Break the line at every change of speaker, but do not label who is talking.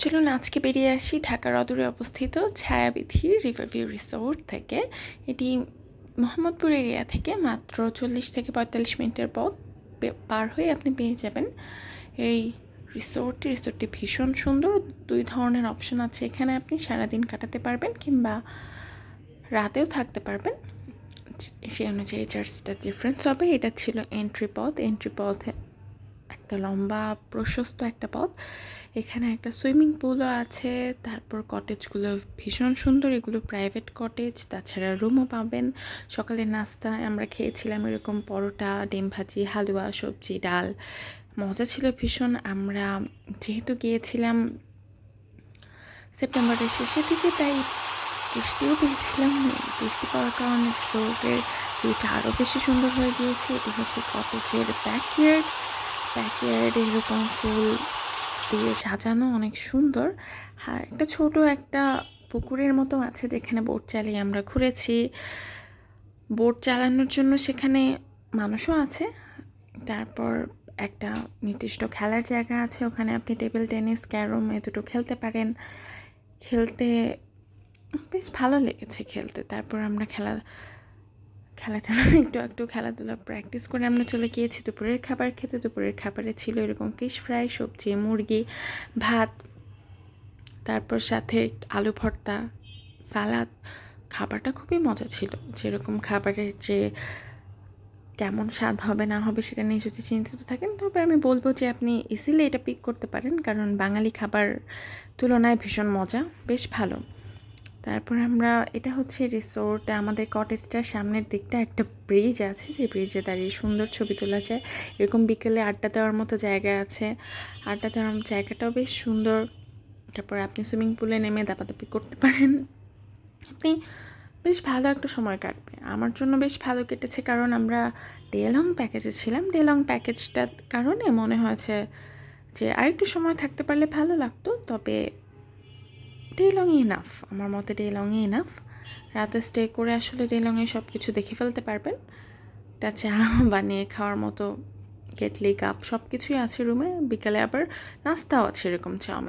চলুন আজকে বেরিয়ে আসি ঢাকার অদূরে অবস্থিত ছায়াবিধি রিভারভিউ রিসোর্ট থেকে। এটি মোহাম্মদপুর এরিয়া থেকে মাত্র চল্লিশ থেকে পঁয়তাল্লিশ মিনিটের পথ পার হয়ে আপনি পেয়ে যাবেন। এই রিসোর্টটি রিসোর্টটি ভীষণ সুন্দর। দুই ধরনের অপশন আছে এখানে আপনি সারাদিন কাটাতে পারবেন কিংবা রাতেও থাকতে পারবেন। সেই অনুযায়ী চার্জটা ডিফারেন্স হবে। এটা ছিল এন্ট্রি পথ। এন্ট্রি পথে একটা লম্বা, প্রশস্ত একটা পথ। এখানে একটা সুইমিং পুলও আছে, তারপর কটেজগুলো ভীষণ সুন্দর, এগুলো প্রাইভেট কটেজ, তাছাড়া রুমও পাবেন। সকালে নাস্তা আমরা খেয়েছিলাম এরকম পরোটা, ডিম ভাজি, হালুয়া, সবজি, ডাল। মজা ছিল ভীষণ। আমরা যেহেতু গিয়েছিলাম সেপ্টেম্বরের শেষের দিকে, তাই বৃষ্টিও পেয়েছিলাম। বৃষ্টি পাওয়ার কারণে রিসোর্টের ভিউটা আরও বেশি সুন্দর হয়ে গিয়েছে। এটি হচ্ছে কটেজের ব্যাকইয়ার্ড ব্যাকইয়ার্ডে এরকম ফুল দিয়ে সাজানো অনেক সুন্দর। হ্যাঁ একটা ছোট একটা পুকুরের মতো আছে যেখানে বোট চালিয়ে আমরা ঘুরেছি। বোট চালানোর জন্য সেখানে মানুষও আছে। তারপর একটা নির্দিষ্ট খেলার জায়গা আছে। ওখানে আপনি টেবিল, টেনিস, ক্যারম এ দুটো খেলতে পারেন। খেলতে বেশ ভালো লেগেছে খেলতে। তারপর আমরা খেলা খেলাধুলা, একটু একটু খেলাধুলা প্র্যাকটিস করে আমরা চলে গিয়েছি। দুপুরের খাবার খেতে, দুপুরের খাবারে ছিল এরকম ফিশ ফ্রাই সবজি, মুরগি, ভাত, তারপর সাথে আলু ভর্তা, সালাদ। খাবারটা খুবই মজা ছিল। যেরকম খাবারের যে কেমন স্বাদ হবে, না হবে সেটা নিয়ে যদি চিন্তিত থাকেন, তবে আমি বলব যে আপনি ইজিলি এটা পিক করতে পারেন, কারণ বাঙালি খাবার তুলনায় ভীষণ মজা, বেশ ভালো। তারপর আমরা, এটা হচ্ছে রিসোর্ট আমাদের কটেজটার সামনের দিকটা একটা ব্রিজ আছে, যে ব্রিজে দাঁড়িয়ে সুন্দর ছবি তোলা যায়। এরকম বিকেলে আড্ডা দেওয়ার মতো জায়গা আছে। আড্ডা দেওয়ার জায়গাটাও বেশ সুন্দর। তারপর আপনি সুইমিং পুলে নেমে দাপাদাপি করতে পারেন। আপনি বেশ ভালো একটা সময় কাটবে। আমার জন্য বেশ ভালো কেটেছে কারণ আমরা ডে লং প্যাকেজে ছিলাম। ডে লং প্যাকেজটার কারণে মনে হয়েছে যে আরেকটু সময় থাকতে পারলে ভালো লাগতো। তবে ডে লংই ইনাফ আমার মতে ডে লং ইনাফ রাতে স্টে করে আসলে ডে লংয়ে সব কিছু দেখে ফেলতে পারবেন। একটা চা বানিয়ে খাওয়ার মতো, কেটলি কাপ সব কিছুই আছে রুমে বিকালে আবার নাস্তাও আছে এরকম চাউমিন।